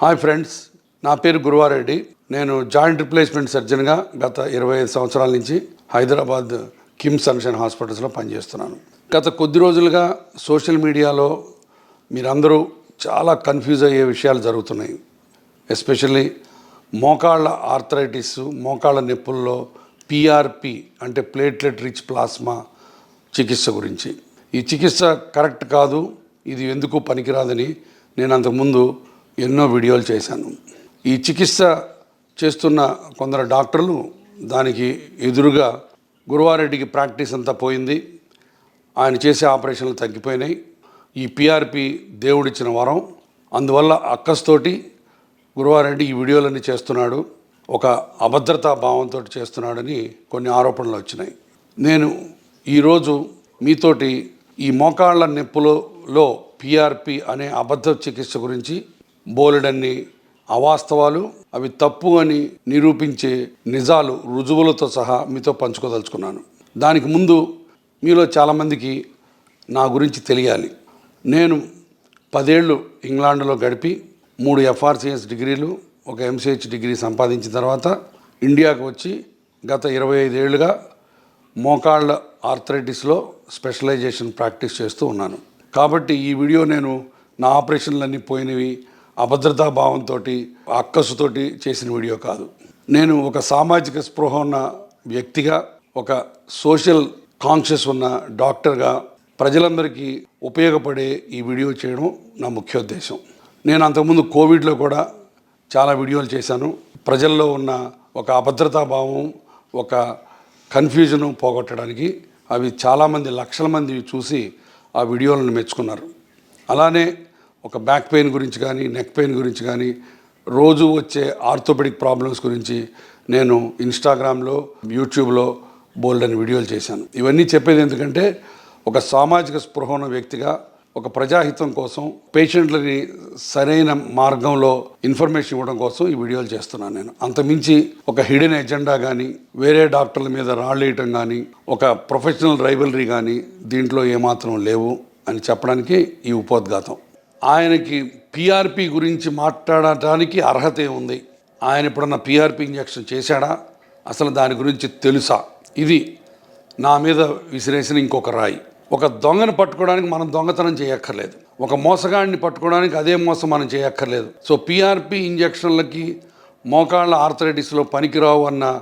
Hi friends నా పేరు గురువారెడ్డి. నేను జాయింట్ రిప్లేస్మెంట్ సర్జన్గా గత ఇరవై ఐదు సంవత్సరాల నుంచి హైదరాబాద్ కిమ్స్ సన్షన్ హాస్పిటల్స్లో పనిచేస్తున్నాను. గత కొద్ది రోజులుగా సోషల్ మీడియాలో మీరందరూ చాలా కన్ఫ్యూజ్ అయ్యే విషయాలు జరుగుతున్నాయి. ఎస్పెషల్లీ మోకాళ్ళ ఆర్థరైటిస్ మోకాళ్ళ నొప్పుల్లో పిఆర్పి అంటే ప్లేట్లెట్ రిచ్ ప్లాస్మా చికిత్స గురించి. ఈ చికిత్స కరెక్ట్ కాదు ఇది ఎందుకు పనికిరాదని నేను అంతకుముందు ఎన్నో వీడియోలు చేశాను. ఈ చికిత్స చేస్తున్న కొందరు డాక్టర్లు దానికి ఎదురుగా గురువారెడ్డికి ప్రాక్టీస్ అంతా పోయింది. ఆయన చేసే ఆపరేషన్లు తగ్గిపోయినాయి. ఈ పిఆర్పి దేవుడిచ్చిన వరం. అందువల్ల అక్కస్తోటి గురువారెడ్డి ఈ వీడియోలన్నీ చేస్తున్నాడు. ఒక అభద్రతా భావంతో చేస్తున్నాడని కొన్ని ఆరోపణలు వచ్చినాయి. నేను ఈరోజు మీతోటి ఈ మోకాళ్ళ నొప్పులలో పిఆర్పి అనే అబద్ధ చికిత్స గురించి బోలెడన్ని అవాస్తవాలు అవి తప్పు అని నిరూపించే నిజాలు రుజువులతో సహా మీతో పంచుకోదలుచుకున్నాను. దానికి ముందు మీలో చాలామందికి నా గురించి తెలియాలి. నేను పదేళ్ళు ఇంగ్లాండ్లో గడిపి మూడు ఎఫ్ఆర్సిఎస్ డిగ్రీలు ఒక ఎంసీహెచ్ డిగ్రీ సంపాదించిన తర్వాత ఇండియాకు వచ్చి గత ఇరవై ఐదేళ్ళుగా మోకాళ్ళ ఆర్థరైటిస్లో స్పెషలైజేషన్ ప్రాక్టీస్ చేస్తూ ఉన్నాను. కాబట్టి ఈ వీడియో నేను నా ఆపరేషన్లన్నీ పోయినవి అభద్రతా భావంతో అక్కసుతోటి చేసిన వీడియో కాదు. నేను ఒక సామాజిక స్పృహ ఉన్న వ్యక్తిగా ఒక సోషల్ కాన్షియస్ ఉన్న డాక్టర్గా ప్రజలందరికీ ఉపయోగపడే ఈ వీడియో చేయడం నా ముఖ్య ఉద్దేశం. నేను అంతకుముందు కోవిడ్లో కూడా చాలా వీడియోలు చేశాను. ప్రజల్లో ఉన్న ఒక అభద్రతా భావం ఒక కన్ఫ్యూజను పోగొట్టడానికి అవి చాలామంది లక్షల మంది చూసి ఆ వీడియోలను మెచ్చుకున్నారు. అలానే ఒక బ్యాక్ పెయిన్ గురించి కానీ నెక్ పెయిన్ గురించి కానీ రోజు వచ్చే ఆర్థోపెడిక్ ప్రాబ్లమ్స్ గురించి నేను ఇన్స్టాగ్రామ్లో యూట్యూబ్లో బోల్డ్ అని వీడియోలు చేశాను. ఇవన్నీ చెప్పేది ఎందుకంటే ఒక సామాజిక స్పృహ ఉన్న వ్యక్తిగా ఒక ప్రజాహితం కోసం పేషెంట్లని సరైన మార్గంలో ఇన్ఫర్మేషన్ ఇవ్వడం కోసం ఈ వీడియోలు చేస్తున్నాను నేను. అంతమించి ఒక హిడెన్ ఎజెండా కానీ వేరే డాక్టర్ల మీద రాళ్ళేయటం కానీ ఒక ప్రొఫెషనల్ రైవలరీ కానీ దీంట్లో ఏమాత్రం లేవు అని చెప్పడానికి ఈ ఉపోద్ఘాతం. ఆయనకి పీఆర్పీ గురించి మాట్లాడటానికి అర్హత ఉంది ఆయన ఎప్పుడన్నా పీఆర్పీ ఇంజక్షన్ చేశాడా? అసలు దాని గురించి తెలుసా? ఇది నా మీద విసిరేసిన ఇంకొక రాయి. ఒక దొంగను పట్టుకోవడానికి మనం దొంగతనం చేయక్కర్లేదు. ఒక మోసగాడిని పట్టుకోవడానికి అదే మోసం మనం చేయక్కర్లేదు. సో పీఆర్పీ ఇంజెక్షన్లకి మోకాళ్ళ ఆర్థరైటిస్లో పనికిరావు అన్న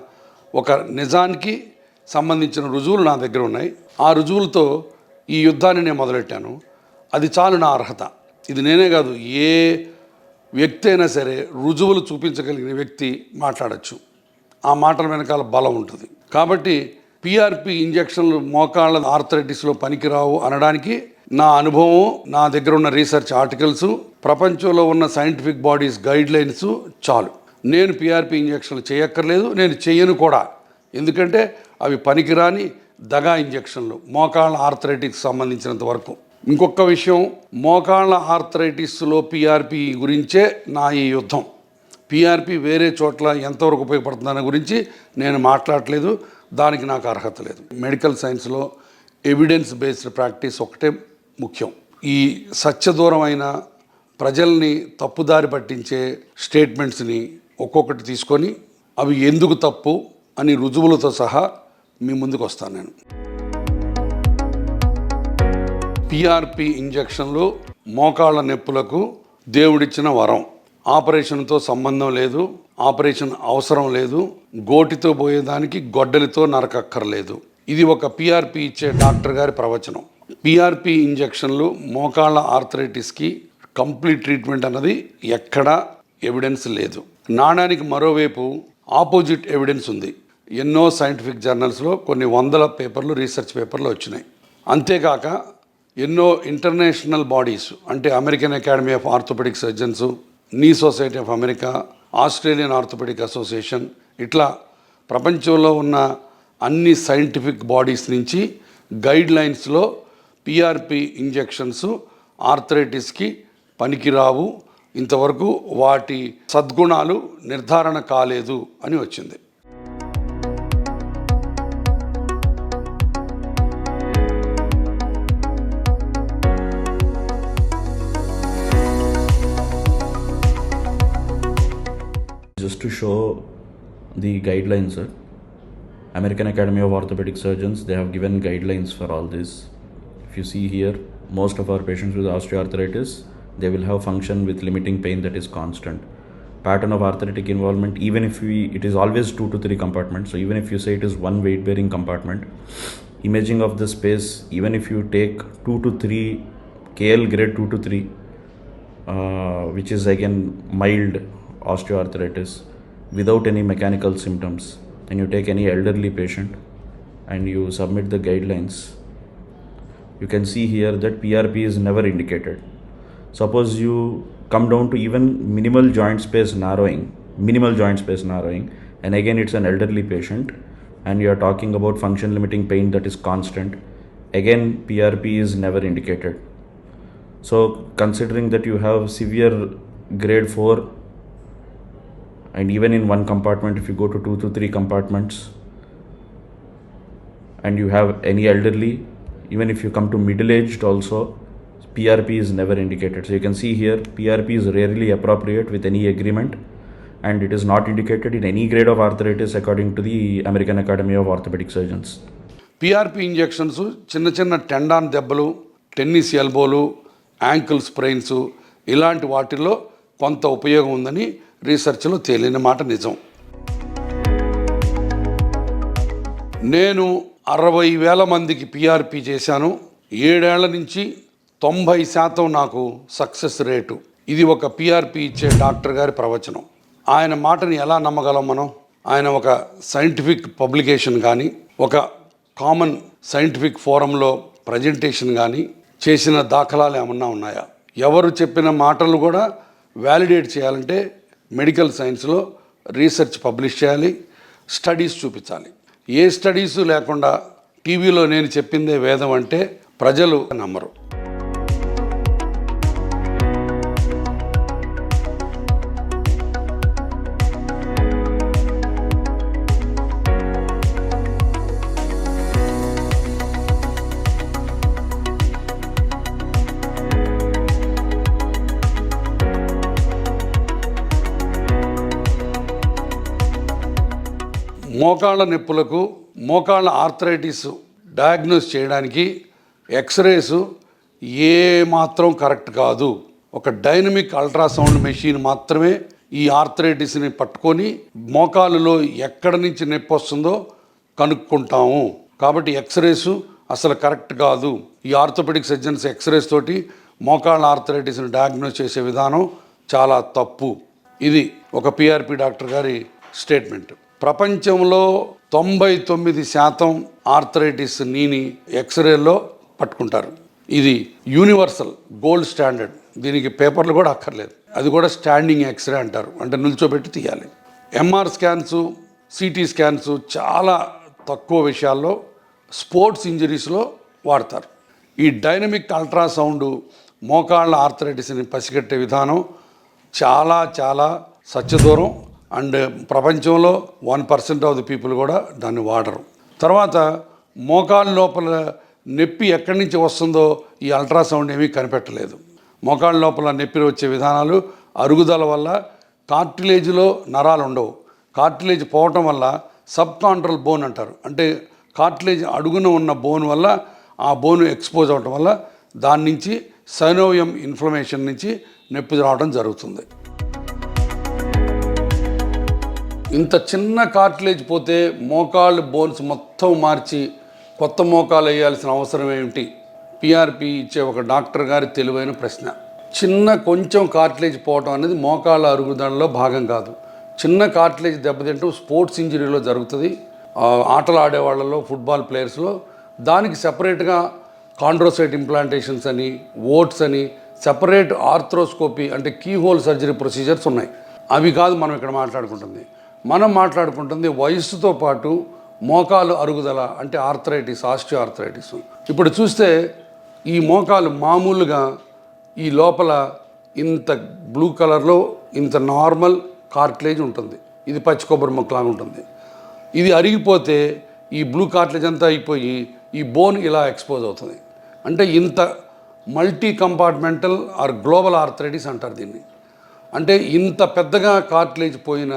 ఒక నిజానికి సంబంధించిన రుజువులు నా దగ్గర ఉన్నాయి. ఆ రుజువులతో ఈ యుద్ధాన్ని నేను మొదలెట్టాను. అది చాలు నా అర్హత. ఇది నేనే కాదు ఏ వ్యక్తి అయినా సరే రుజువులు చూపించగలిగిన వ్యక్తి మాట్లాడచ్చు. ఆ మాటల వెనకాల బలం ఉంటుంది. కాబట్టి పిఆర్పి ఇంజెక్షన్లు మోకాళ్ళ ఆర్థరైటిస్లో పనికిరావు అనడానికి నా అనుభవం నా దగ్గర ఉన్న రీసెర్చ్ ఆర్టికల్స్ ప్రపంచంలో ఉన్న సైంటిఫిక్ బాడీస్ గైడ్ లైన్స్ చాలు. నేను పిఆర్పి ఇంజెక్షన్లు చేయక్కర్లేదు నేను చెయ్యను కూడా. ఎందుకంటే అవి పనికిరాని దగా ఇంజెక్షన్లు మోకాళ్ళ ఆర్థరైటిక్స్ సంబంధించినంత వరకు. ఇంకొక విషయం మోకాళ్ళ ఆర్థరైటిస్లో పిఆర్పి గురించే నా ఈ యుద్ధం. పిఆర్పి వేరే చోట్ల ఎంతవరకు ఉపయోగపడుతుందనే గురించి నేను మాట్లాడట్లేదు దానికి నాకు అర్హత లేదు. మెడికల్ సైన్స్లో ఎవిడెన్స్ బేస్డ్ ప్రాక్టీస్ ఒకటే ముఖ్యం. ఈ సత్యదూరమైన ప్రజల్ని తప్పుదారి పట్టించే స్టేట్మెంట్స్ని ఒక్కొక్కటి తీసుకొని అవి ఎందుకు తప్పు అని రుజువులతో సహా మీ ముందుకు వస్తాను నేను. పిఆర్పి ఇంజెక్షన్లు మోకాళ్ళ నొప్పులకు దేవుడిచ్చిన వరం. ఆపరేషన్తో సంబంధం లేదు ఆపరేషన్ అవసరం లేదు గోటితో పోయేదానికి గొడ్డలితో నరకక్కర్లేదు. ఇది ఒక పిఆర్పి ఇచ్చే డాక్టర్ గారి ప్రవచనం. పిఆర్పి ఇంజెక్షన్లు మోకాళ్ళ ఆర్థరైటిస్కి కంప్లీట్ ట్రీట్మెంట్ అన్నది ఎక్కడా ఎవిడెన్స్ లేదు. నాణానికి మరోవైపు ఆపోజిట్ ఎవిడెన్స్ ఉంది. ఎన్నో సైంటిఫిక్ జర్నల్స్లో కొన్ని వందల పేపర్లు రీసెర్చ్ పేపర్లు వచ్చినాయి. అంతేకాక ఎన్నో ఇంటర్నేషనల్ బాడీస్ అంటే American academy of orthopaedic surgeons knee society of America Australian orthopaedic association ఇట్లా ప్రపంచంలో ఉన్న అన్ని సైంటిఫిక్ బాడీస్ నుంచి గైడ్ లైన్స్లో పిఆర్పి ఇంజెక్షన్స్ ఆర్థరైటిస్కి పనికిరావు. ఇంతవరకు వాటి సద్గుణాలు నిర్ధారణ కాలేదు అని వచ్చింది. Just to show the guidelines, sir. American Academy of Orthopedic Surgeons, they have given guidelines for all this. If you see here, most of our patients with osteoarthritis, they will have function with limiting pain that is constant. Pattern of arthritic involvement, even if we, it is always two to three compartments. So even if you say it is one weight bearing compartment, imaging of the space, even if you take two to three KL grade two to three, uh, which is again mild osteoarthritis without any mechanical symptoms. And you take any elderly patient and you submit the guidelines you can see here that prp is never indicated. Suppose you come down to even minimal joint space narrowing minimal joint space narrowing and again it's an elderly patient and you are talking about function limiting pain that is constant again prp is never indicated. So, considering that you have severe grade 4, and even in one compartment, if you go to two to three compartments, and you have any elderly, even if you come to middle aged, also PRP is never indicated. So, you can see here PRP is rarely appropriate with any agreement, and it is not indicated in any grade of arthritis according to the American Academy of Orthopedic Surgeons. PRP injections చిన్న చిన్న tendon దెబ్బలు tennis ఎల్బోలు ankle sprains ఇలాంటి వాటిల్లో కొంత ఉపయోగం ఉందని రీసెర్చ్లో తేలిన మాట నిజం. నేను అరవై వేల మందికి పిఆర్పి చేశాను. ఏడేళ్ళ నుంచి తొంభై శాతం నాకు సక్సెస్ రేటు. ఇది ఒక పిఆర్పి ఇచ్చే డాక్టర్ గారి ప్రవచనం. ఆయన మాటని ఎలా నమ్మగలం మనం? ఆయన ఒక సైంటిఫిక్ పబ్లికేషన్ కానీ ఒక కామన్ సైంటిఫిక్ ఫోరంలో ప్రజెంటేషన్ కానీ చేసిన దాఖలాలు ఏమన్నా ఉన్నాయా? ఎవరు చెప్పిన మాటలు కూడా వ్యాలిడేట్ చేయాలంటే మెడికల్ సైన్స్లో రీసెర్చ్ పబ్లిష్ చేయాలి స్టడీస్ చూపించాలి. ఏ స్టడీస్ లేకుండా టీవీలో నేను చెప్పిందే వేదం అంటే ప్రజలు నమ్మరు. మోకాళ్ళ నొప్పులకు మోకాళ్ళ ఆర్థరైటిస్ డయాగ్నోస్ చేయడానికి ఎక్స్రేస్ ఏ మాత్రం కరెక్ట్ కాదు. ఒక డైనమిక్ అల్ట్రాసౌండ్ మెషిన్ మాత్రమే ఈ ఆర్థరైటిస్ని పట్టుకొని మోకాలులో ఎక్కడ నుంచి నొప్పి వస్తుందో కనుక్కుంటాము. కాబట్టి ఎక్స్రేస్ అసలు కరెక్ట్ కాదు. ఈ ఆర్థోపెడిక్ సర్జన్స్ ఎక్స్రేస్ తోటి మోకాళ్ళ ఆర్థరైటిస్ని డయాగ్నోస్ చేసే విధానం చాలా తప్పు. ఇది ఒక పిఆర్పి డాక్టర్ గారి స్టేట్మెంట్. ప్రపంచంలో తొంభై తొమ్మిది శాతం ఆర్థరైటిస్ నీని ఎక్స్రేలో పట్టుకుంటారు. ఇది యూనివర్సల్ గోల్డ్ స్టాండర్డ్. దీనికి పేపర్లు కూడా అక్కర్లేదు. అది కూడా స్టాండింగ్ ఎక్స్రే అంటారు. అంటే నిల్చోబెట్టి తీయాలి. ఎంఆర్ స్కాన్స్ సిటీ స్కాన్స్ చాలా తక్కువ విషయాల్లో స్పోర్ట్స్ ఇంజరీస్లో వాడతారు. ఈ డైనమిక్ అల్ట్రాసౌండ్ మోకాళ్ళ ఆర్థరైటిస్ని పసిగట్టే విధానం చాలా చాలా సత్యదూరం. అండ్ ప్రపంచంలో one percent of the people కూడా దాన్ని వాడరు. తర్వాత మోకాళ్ళ లోపల నొప్పి ఎక్కడి నుంచి వస్తుందో ఈ అల్ట్రాసౌండ్ ఏమీ కనిపెట్టలేదు. మోకాళ్ళ లోపల నొప్పి వచ్చే విధానాలు అరుగుదల వల్ల కార్టిలేజ్లో నరాలు ఉండవు. కార్టిలేజ్ పోవటం వల్ల సబ్ కాంట్రల్ బోన్ అంటారు. అంటే కార్టిలేజ్ అడుగున ఉన్న బోన్ వల్ల ఆ బోన్ ఎక్స్పోజ్ అవటం వల్ల దాని నుంచి సైనోవియం ఇన్ఫ్లమేషన్ నుంచి నొప్పి రావడం జరుగుతుంది. ఇంత చిన్న కార్టిలేజ్ పోతే మోకాళ్ళు బోన్స్ మొత్తం మార్చి కొత్త మోకాలు వేయాల్సిన అవసరం ఏమిటి? పిఆర్పి ఇచ్చే ఒక డాక్టర్ గారి తెలివైన ప్రశ్న. చిన్న కొంచెం కార్టిలేజ్ పోవటం అనేది మోకాళ్ళ అరుగుదలలో భాగం కాదు. చిన్న కార్టిలేజ్ దెబ్బతింటూ స్పోర్ట్స్ ఇంజరీలో జరుగుతుంది. ఆటలు ఆడే వాళ్ళలో ఫుట్బాల్ ప్లేయర్స్లో దానికి సెపరేట్గా కాండ్రోసైట్ ఇంప్లాంటేషన్స్ అని ఓట్స్ అని సెపరేట్ ఆర్థ్రోస్కోపీ అంటే కీ హోల్ సర్జరీ ప్రొసీజర్స్ ఉన్నాయి. అవి కాదు మనం ఇక్కడ మాట్లాడుకుంటుంది. మనం మాట్లాడుకుంటుంది వయస్సుతో పాటు మోకాలు అరుగుదల అంటే ఆర్థరైటిస్ ఆస్టియో ఆర్థరైటిస్ ఇప్పుడు చూస్తే ఈ మోకాలు మామూలుగా ఈ లోపల ఇంత బ్లూ కలర్లో ఇంత నార్మల్ కార్ట్లేజ్ ఉంటుంది. ఇది పచ్చి కొబ్బరి మొక్కలాగా ఉంటుంది. ఇది అరిగిపోతే ఈ బ్లూ కార్ట్లేజ్ అంతా అయిపోయి ఈ బోన్ ఇలా ఎక్స్పోజ్ అవుతుంది. అంటే ఇంత multi compartmental or global arthritis అంటారు దీన్ని. అంటే ఇంత పెద్దగా కార్ట్లేజ్ పోయిన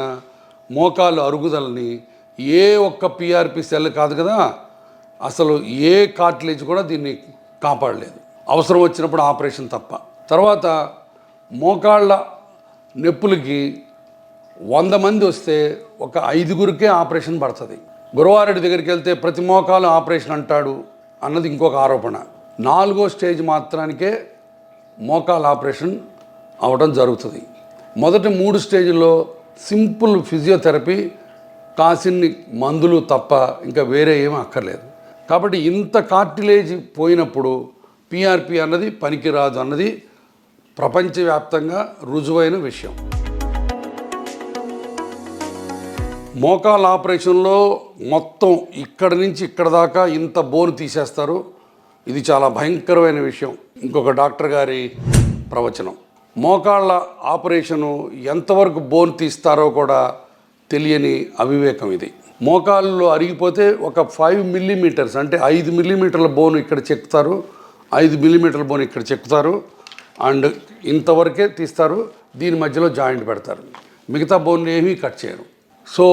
మోకాలు అరుగుదలని ఏ ఒక్క పిఆర్పి సెల్ కాదు కదా అసలు ఏ కార్టిలేజ్ కూడా దీన్ని కాపాడలేదు. అవసరం వచ్చినప్పుడు ఆపరేషన్ తప్ప. తర్వాత మోకాళ్ళ నొప్పులకి వంద మంది వస్తే ఒక ఐదుగురికే ఆపరేషన్ పడుతుంది. గురువారెడ్డి దగ్గరికి వెళ్తే ప్రతి మోకాలు ఆపరేషన్ అంటాడు అన్నది ఇంకొక ఆరోపణ. నాలుగో స్టేజ్ మాత్రానికే మోకాలు ఆపరేషన్ అవడం జరుగుతుంది. మొదటి మూడు స్టేజ్లో సింపుల్ ఫిజియోథెరపీ కాసిన్ని మందులు తప్ప ఇంకా వేరే ఏమీ అక్కర్లేదు. కాబట్టి ఇంత కార్టిలేజ్ పోయినప్పుడు పిఆర్పి అన్నది పనికిరాదు అన్నది ప్రపంచవ్యాప్తంగా రుజువైన విషయం. మోకాల ఆపరేషన్లో మొత్తం ఇక్కడ నుంచి ఇక్కడ దాకా ఇంత బోన్ తీసేస్తారు. ఇది చాలా భయంకరమైన విషయం. ఇంకొక డాక్టర్ గారి ప్రవచనం. మోకాళ్ళ ఆపరేషను ఎంతవరకు బోన్ తీస్తారో కూడా తెలియని అవివేకం ఇది. మోకాళ్ళలో అరిగిపోతే ఒక ఫైవ్ మిల్లీమీటర్స్ అంటే ఐదు మిల్లీమీటర్ల బోన్ ఇక్కడ చెక్కుతారు ఐదు మిల్లీమీటర్ల బోన్ ఇక్కడ చెక్కుతారు అండ్ ఇంతవరకే తీస్తారు దీని మధ్యలో జాయింట్ పెడతారు. మిగతా బోన్లు ఏమీ కట్ చేయరు. సో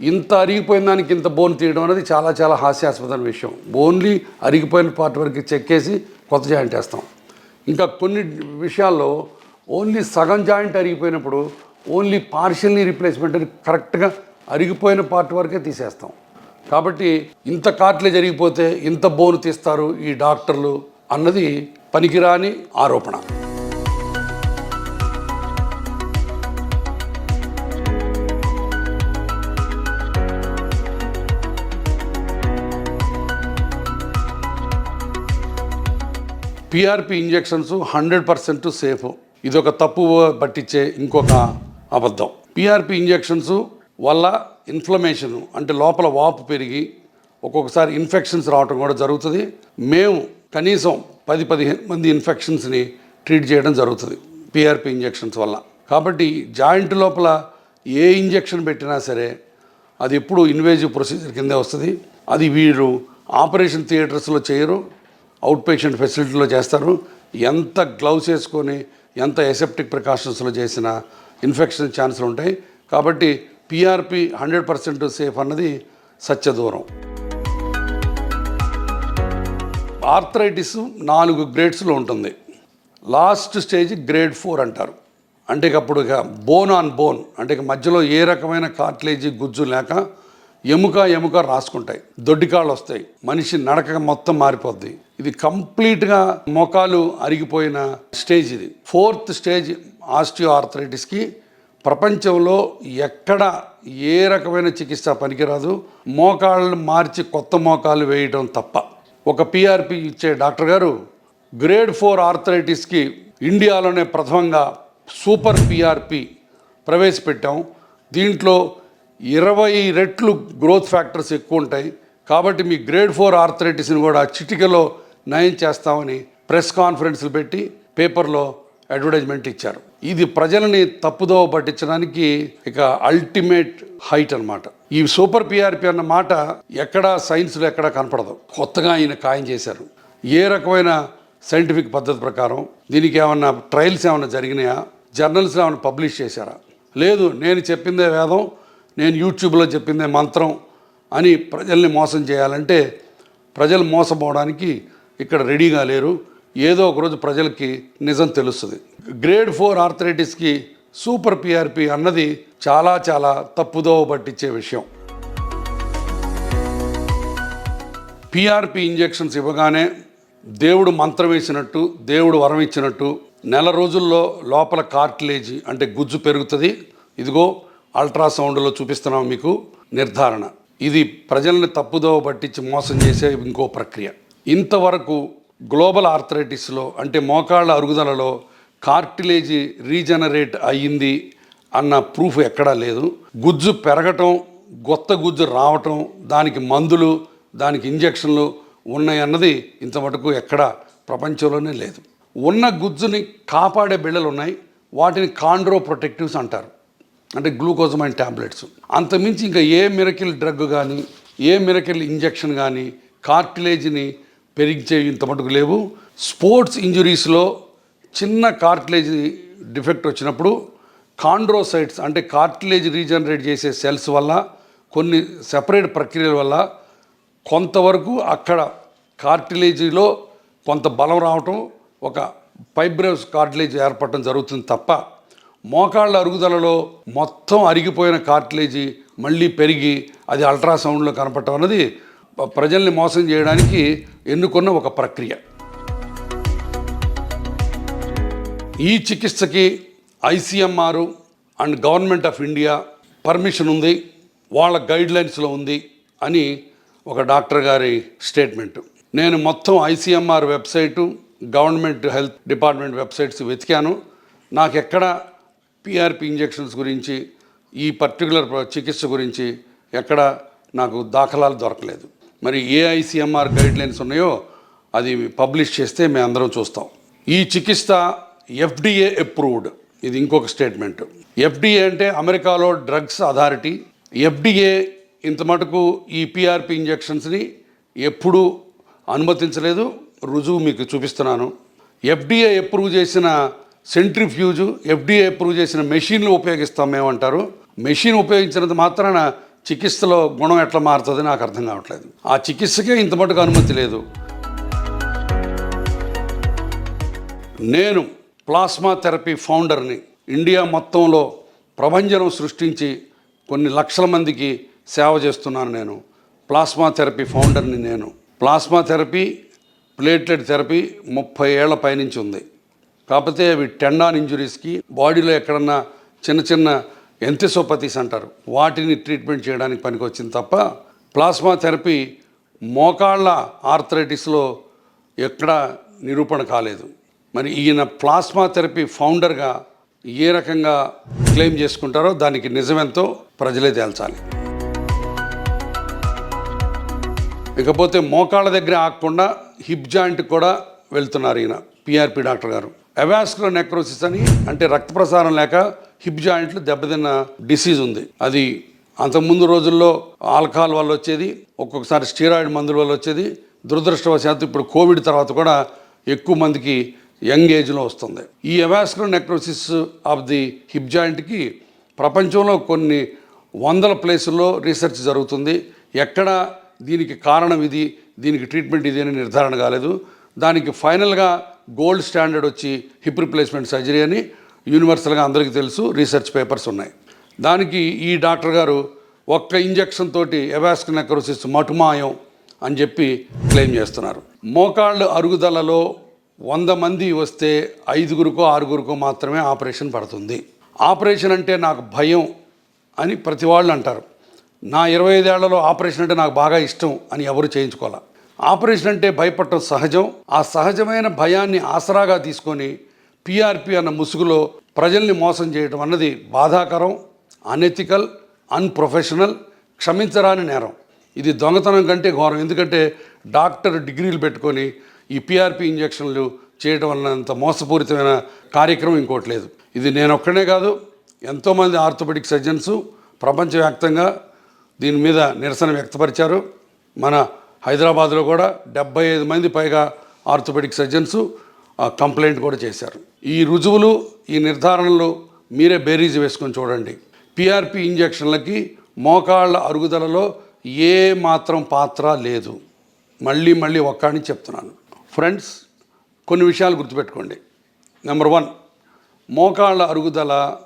ఇంత అరిగిపోయిన దానికి ఇంత బోన్ తీయడం అనేది చాలా చాలా హాస్యాస్పదమైన విషయం. ఓన్లీ అరిగిపోయిన పార్ట్ వరకు చెక్కేసి కొత్త జాయింట్ వేస్తాం. ఇంకా కొన్ని విషయాల్లో ఓన్లీ సగం జాయింట్ అరిగిపోయినప్పుడు ఓన్లీ పార్షియల్లీ రీప్లేస్మెంట్ అని కరెక్ట్గా అరిగిపోయిన పార్ట్ వరకే తీసేస్తాం. కాబట్టి ఇంత కార్ట్లే జరిగిపోతే ఇంత బోను తీస్తారు ఈ డాక్టర్లు అన్నది పనికిరాని ఆరోపణ. PRP injections hundred percent safe ఇది ఒక తప్పు పట్టించే ఇంకొక అబద్ధం. పిఆర్పి ఇంజెక్షన్స్ వల్ల ఇన్ఫ్లమేషన్ అంటే లోపల వాపు పెరిగి ఒక్కొక్కసారి ఇన్ఫెక్షన్స్ రావటం కూడా జరుగుతుంది. మేము కనీసం పది పదిహేను మంది ఇన్ఫెక్షన్స్ని ట్రీట్ చేయడం జరుగుతుంది పిఆర్పి ఇంజెక్షన్స్ వల్ల. కాబట్టి జాయింట్ లోపల ఏ ఇంజెక్షన్ పెట్టినా సరే అది ఎప్పుడు ఇన్వేజివ్ ప్రొసీజర్ కిందే వస్తుంది. అది వీరు ఆపరేషన్ థియేటర్స్లో చేయరు అవుట్ పేషెంట్ ఫెసిలిటీలో చేస్తారు. ఎంత గ్లౌస్ వేసుకొని ఎంత ఎసెప్టిక్ ప్రికాషన్స్లో చేసిన ఇన్ఫెక్షన్ ఛాన్సులు ఉంటాయి. కాబట్టి పిఆర్పి హండ్రెడ్ పర్సెంట్ సేఫ్ అన్నది సత్యదూరం. ఆర్థరైటిస్ నాలుగు గ్రేడ్స్లో ఉంటుంది. లాస్ట్ స్టేజ్ గ్రేడ్ ఫోర్ అంటారు. అంటే అప్పుడు ఇక బోన్ ఆన్ బోన్ అంటే ఇక మధ్యలో ఏ రకమైన కార్ట్లేజీ గుజ్జు లేక ఎముక ఎముక రాసుకుంటాయి. దొడ్డికాళ్ళు వస్తాయి. మనిషి నడక మొత్తం మారిపోద్ది. ఇది కంప్లీట్గా మోకాలు అరిగిపోయిన స్టేజ్ ఇది. ఫోర్త్ స్టేజ్ ఆస్టియో ఆర్థరైటిస్కి ప్రపంచంలో ఎక్కడ ఏ రకమైన చికిత్స పనికిరాదు. మోకాళ్ళను మార్చి కొత్త మోకాలు వేయడం తప్ప. ఒక పిఆర్పి ఇచ్చే డాక్టర్ గారు గ్రేడ్ ఫోర్ ఆర్థరైటిస్కి ఇండియాలోనే ప్రథమంగా సూపర్ పిఆర్పి ప్రవేశపెట్టాం. దీంట్లో ఇరవై రెట్లు గ్రోత్ ఫ్యాక్టర్స్ ఎక్కువ ఉంటాయి కాబట్టి మీ గ్రేడ్ ఫోర్ ఆర్థరైటిస్ని కూడా చిటికలో నయం చేస్తామని ప్రెస్ కాన్ఫరెన్స్లు పెట్టి పేపర్లో అడ్వర్టైజ్మెంట్ ఇచ్చారు. ఇది ప్రజలని తప్పుదోవ పట్టించడానికి ఇక అల్టిమేట్ హైట్ అన్నమాట. ఈ సూపర్ పిఆర్పి అన్న మాట ఎక్కడా సైన్స్లో ఎక్కడా కనపడదు. కొత్తగా ఆయన ఖాయం చేశారు. ఏ రకమైన సైంటిఫిక్ పద్ధతి ప్రకారం దీనికి ఏమన్నా ట్రయల్స్ ఏమైనా జరిగినాయా? జర్నల్స్ ఏమైనా పబ్లిష్ చేశారా? లేదు నేను చెప్పిందే వేదం నేను యూట్యూబ్లో చెప్పిందే మంత్రం అని ప్రజల్ని మోసం చేయాలంటే ప్రజలు మోసపోవడానికి ఇక్కడ రెడీగా లేరు. ఏదో ఒకరోజు ప్రజలకి నిజం తెలుస్తుంది. గ్రేడ్ ఫోర్ ఆర్థరైటిస్కి సూపర్ పిఆర్పి అన్నది చాలా చాలా తప్పుదోవ పట్టించే విషయం. పిఆర్పి ఇంజెక్షన్స్ ఇవ్వగానే దేవుడు మంత్రం వేసినట్టు దేవుడు వరం ఇచ్చినట్టు నెల రోజుల్లో లోపల కార్టిలేజీ అంటే గుజ్జు పెరుగుతుంది. ఇదిగో అల్ట్రాసౌండ్లో చూపిస్తున్నాం మీకు నిర్ధారణ. ఇది ప్రజల్ని తప్పుదోవ పట్టించి మోసం చేసే ఇంకో ప్రక్రియ. ఇంతవరకు గ్లోబల్ ఆర్థరైటిస్లో అంటే మోకాళ్ళ అరుగుదలలో కార్టిలేజీ రీజనరేట్ అయ్యింది అన్న ప్రూఫ్ ఎక్కడా లేదు. గుజ్జు పెరగటం కొత్త గుజ్జు రావటం దానికి మందులు దానికి ఇంజెక్షన్లు ఉన్నాయన్నది ఇంతవరకు ఎక్కడ ప్రపంచంలోనే లేదు. ఉన్న గుజ్జుని కాపాడే బిళ్ళలు ఉన్నాయి. వాటిని కాండ్రో ప్రొటెక్టివ్స్ అంటారు. అంటే గ్లూకోజమైన్ ట్యాబ్లెట్స్ అంతమించి ఇంకా ఏ మిరకిల్ డ్రగ్ కానీ ఏ మిరకిల్ ఇంజెక్షన్ కానీ కార్టిలేజ్ని పెరిగించే ఇంత మటుకు లేవు. స్పోర్ట్స్ ఇంజురీస్లో చిన్న కార్టిలేజ్ డిఫెక్ట్ వచ్చినప్పుడు కాండ్రోసైట్స్ అంటే కార్టిలేజ్ రీజనరేట్ చేసే సెల్స్ వల్ల కొన్ని సెపరేట్ ప్రక్రియల వల్ల కొంతవరకు అక్కడ కార్టిలేజీలో కొంత బలం రావటం ఒక ఫైబ్రస్ కార్టిలేజ్ ఏర్పడటం జరుగుతుంది తప్ప మోకాళ్ళ అరుగుదలలో మొత్తం అరిగిపోయిన కార్టిలేజీ మళ్ళీ పెరిగి అది అల్ట్రాసౌండ్లో కనపడటం అనేది ప్రజల్ని మోసం చేయడానికి ఎన్నుకున్న ఒక ప్రక్రియ. ఈ చికిత్సకి ICMR and government of India permission ఉంది వాళ్ళ గైడ్ లైన్స్లో ఉంది అని ఒక డాక్టర్ గారి స్టేట్మెంట్. నేను మొత్తం ICMR website government health department websites వెతికాను. నాకు ఎక్కడ పిఆర్పి ఇంజెక్షన్స్ గురించి ఈ పర్టికులర్ చికిత్స గురించి ఎక్కడ నాకు దాఖలాలు దొరకలేదు. మరి ఏ ఐసీఎంఆర్ గైడ్ లైన్స్ ఉన్నాయో అది పబ్లిష్ చేస్తే మేము అందరం చూస్తాం. ఈ చికిత్స ఎఫ్డిఏ అప్రూవ్డ్ ఇది ఇంకొక స్టేట్మెంట్ ఎఫ్డిఏ అంటే అమెరికాలో డ్రగ్స్ అథారిటీ ఎఫ్డిఏ ఇంత మటుకు ఈ పిఆర్పి ఇంజెక్షన్స్ని ఎప్పుడూ అనుమతించలేదు. రుజువు మీకు చూపిస్తున్నాను. ఎఫ్డిఏ అప్రూవ్ చేసిన సెంట్రిఫ్యూజ్ ఎఫ్డిఏ అప్రూవ్ చేసిన మెషిన్లు ఉపయోగిస్తాం మేమంటారు. మెషిన్ ఉపయోగించినంత మాత్రాన చికిత్సలో గుణం ఎట్లా మారుతుంది నాకు అర్థం కావట్లేదు. ఆ చికిత్సకే ఇంత మటుకు అనుమతి లేదు. నేను ప్లాస్మా థెరపీ ఫౌండర్ని ఇండియా మొత్తంలో ప్రభంజనం సృష్టించి కొన్ని లక్షల మందికి సేవ చేస్తున్నాను నేను. ప్లాస్మా థెరపీ ఫౌండర్ని నేను. ప్లాస్మా థెరపీ ప్లేటెడ్ థెరపీ ముప్పై ఏళ్ళ పైనుంచి ఉంది. కాకపోతే అవి టెండాన్ ఇంజురీస్కి బాడీలో ఎక్కడన్నా చిన్న చిన్న ఎంతిసోపతీస్ అంటారు? వాటిని ట్రీట్మెంట్ చేయడానికి పనికొచ్చింది తప్ప ప్లాస్మా థెరపీ మోకాళ్ళ ఆర్థరైటిస్లో ఎక్కడా నిరూపణ కాలేదు. మరి ఈయన ప్లాస్మా థెరపీ ఫౌండర్గా ఏ రకంగా క్లెయిమ్ చేసుకుంటారో దానికి నిజమెంతో ప్రజలే తేల్చాలి. ఇకపోతే మోకాళ్ళ దగ్గర ఆగకుండా హిప్ జాయింట్ కూడా వెళ్తున్నారు ఈయన పిఆర్పి డాక్టర్ గారు. అవాస్కులర్ నెక్రోసిస్ అని అంటే రక్త ప్రసారం లేక హిప్ జాయింట్లు దెబ్బతిన్న డిసీజ్ ఉంది. అది అంతకుముందు రోజుల్లో ఆల్కహాల్ వల్ల వచ్చేది ఒక్కొక్కసారి స్టీరాయిడ్ మందుల వల్ల వచ్చేది. దురదృష్టవశాత్తు ఇప్పుడు కోవిడ్ తర్వాత కూడా ఎక్కువ మందికి యంగ్ ఏజ్లో వస్తుంది. ఈ avascular necrosis of the hip జాయింట్కి ప్రపంచంలో కొన్ని వందల ప్లేసుల్లో రీసెర్చ్ జరుగుతుంది. ఎక్కడ దీనికి కారణం ఇది దీనికి ట్రీట్మెంట్ ఇది అని నిర్ధారణ కాలేదు. దానికి ఫైనల్గా గోల్డ్ స్టాండర్డ్ వచ్చి హిప్ రిప్లేస్మెంట్ సర్జరీ అని యూనివర్సల్గా అందరికీ తెలుసు రీసెర్చ్ పేపర్స్ ఉన్నాయి. దానికి ఈ డాక్టర్ గారు ఒక్క ఇంజెక్షన్ తోటి ఎవాస్క్ నెక్రోసిస్ మటుమాయం అని చెప్పి క్లెయిమ్ చేస్తున్నారు. మోకాళ్ళు అరుగుదలలో వంద మంది వస్తే ఐదుగురికో ఆరుగురికో మాత్రమే ఆపరేషన్ పడుతుంది. ఆపరేషన్ అంటే నాకు భయం అని ప్రతి వాళ్ళు అంటారు. నా ఇరవై ఐదేళ్ళలో ఆపరేషన్ అంటే నాకు బాగా ఇష్టం అని ఎవరు చేయించుకోవాలి? ఆపరేషన్ అంటే భయపడటం సహజం. ఆ సహజమైన భయాన్ని ఆసరాగా తీసుకొని పీఆర్పీ అన్న ముసుగులో ప్రజల్ని మోసం చేయడం అన్నది బాధాకరం అనెథికల్ అన్ప్రొఫెషనల్ క్షమించరాని నేరం. ఇది దొంగతనం కంటే ఘోరం. ఎందుకంటే డాక్టర్ డిగ్రీలు పెట్టుకొని ఈ పీఆర్పీ ఇంజక్షన్లు చేయడం వల్లంత మోసపూరితమైన కార్యక్రమం ఇంకోటి లేదు. ఇది నేను ఒక్కనే కాదు ఎంతోమంది ఆర్థోపెడిక్ సర్జన్స్ ప్రపంచవ్యాప్తంగా దీని మీద నిరసన వ్యక్తపరిచారు. మన హైదరాబాద్లో కూడా డెబ్బై ఐదు మంది పైగా ఆర్థోపెడిక్ సర్జన్స్ కంప్లైంట్ కూడా చేశారు. ఈ రుజువులు ఈ నిర్ధారణలు మీరే బేరీజ్ వేసుకొని చూడండి. పిఆర్పి ఇంజెక్షన్లకి మోకాళ్ళ అరుగుదలలో ఏ మాత్రం పాత్ర లేదు. మళ్ళీ మళ్ళీ ఒక్కడిని చెప్తున్నాను. ఫ్రెండ్స్ కొన్ని విషయాలు గుర్తుపెట్టుకోండి. నెంబర్ వన్ మోకాళ్ళ అరుగుదల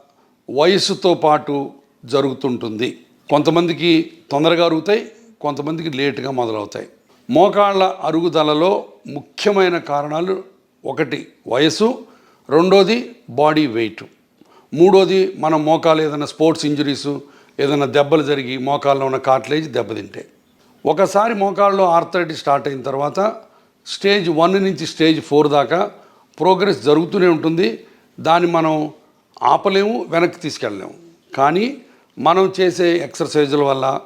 వయసుతో పాటు జరుగుతుంటుంది. కొంతమందికి తొందరగా అరుగుతాయి కొంతమందికి లేటుగా మొదలవుతాయి. మోకాళ్ళ అరుగుదలలో ముఖ్యమైన కారణాలు ఒకటి వయసు రెండోది బాడీ వెయిట్. మూడోది మన మోకాలు ఏదైనా స్పోర్ట్స్ ఇంజరీసు ఏదైనా దెబ్బలు జరిగి మోకాల్లో ఉన్న కాట్లేజ్ దెబ్బతింటే. ఒకసారి మోకాల్లో ఆర్థరైటిస్ స్టార్ట్ అయిన తర్వాత స్టేజ్ వన్ నుంచి స్టేజ్ ఫోర్ దాకా ప్రోగ్రెస్ జరుగుతూనే ఉంటుంది. దాన్ని మనం ఆపలేము వెనక్కి తీసుకెళ్ళలేము. కానీ మనం చేసే ఎక్సర్సైజుల వల్ల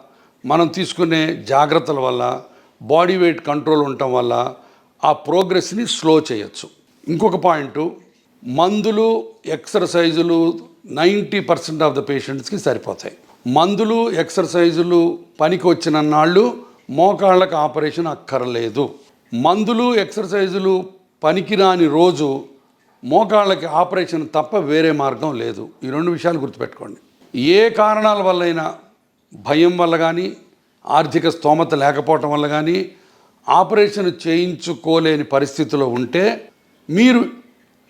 మనం తీసుకునే జాగ్రత్తల వల్ల బాడీ వెయిట్ కంట్రోల్ ఉండటం వల్ల ఆ ప్రోగ్రెస్ని స్లో చేయొచ్చు. ఇంకొక పాయింట్ మందులు ఎక్సర్సైజులు నైంటీ పర్సెంట్ ఆఫ్ ద పేషెంట్స్కి సరిపోతాయి. మందులు ఎక్సర్సైజులు పనికి వచ్చిన నాళ్ళు మోకాళ్ళకు ఆపరేషన్ అక్కర్లేదు. మందులు ఎక్సర్సైజులు పనికిరాని రోజు మోకాళ్ళకి ఆపరేషన్ తప్ప వేరే మార్గం లేదు. ఈ రెండు విషయాలు గుర్తుపెట్టుకోండి. ఏ కారణాల వల్లైనా భయం వల్ల కానీ ఆర్థిక స్తోమత లేకపోవటం వల్ల కానీ ఆపరేషన్ చేయించుకోలేని పరిస్థితిలో ఉంటే మీరు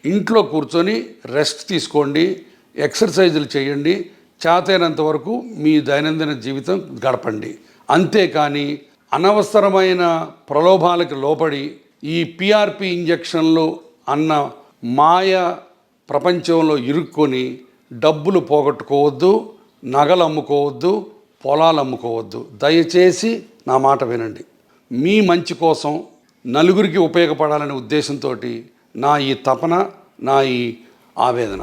ఇంట్లో కూర్చొని రెస్ట్ తీసుకోండి ఎక్సర్సైజులు చేయండి చేతైనంత వరకు మీ దైనందిన జీవితం గడపండి. అంతేకాని అనవసరమైన ప్రలోభాలకు లోపడి ఈ పిఆర్పి ఇంజక్షన్లు అన్న మాయ ప్రపంచంలో ఇరుక్కొని డబ్బులు పోగొట్టుకోవద్దు నగలు అమ్ముకోవద్దు పొలాలు అమ్ముకోవద్దు. దయచేసి నా మాట వినండి. మీ మంచి కోసం నలుగురికి ఉపయోగపడాలనే ఉద్దేశంతో నా ఈ తపన నా ఈ ఆవేదన.